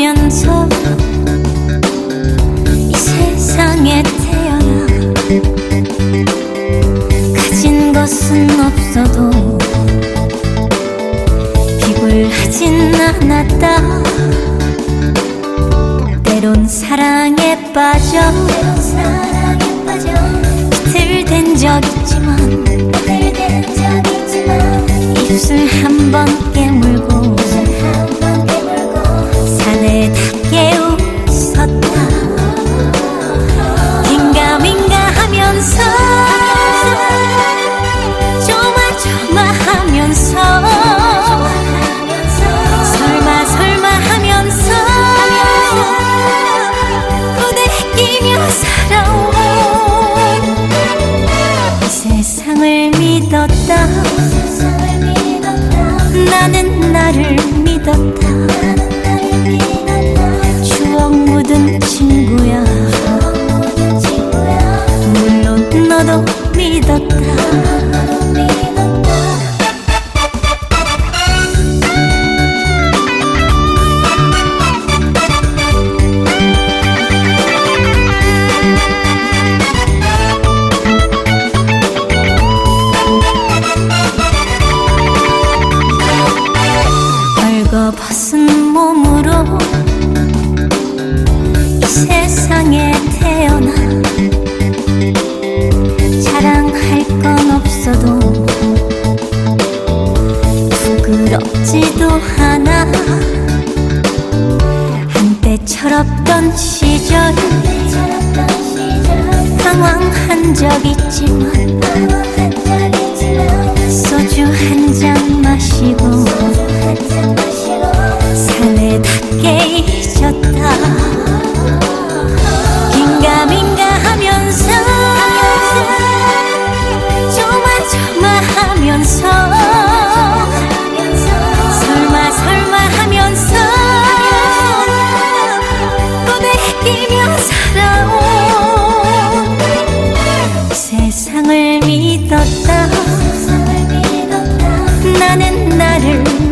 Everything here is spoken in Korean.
울면서 이 세상에 태어나 가진 것은 없어도 비굴하진 않았다. 때론 사랑에 빠져. 비틀댄 적 있지만 믿었다. 나는 나를 믿었다 부끄럽지도 않아 한때 철없던 시절 당황한 적 있지만 소주 한 잔 믿었다. 나는 나를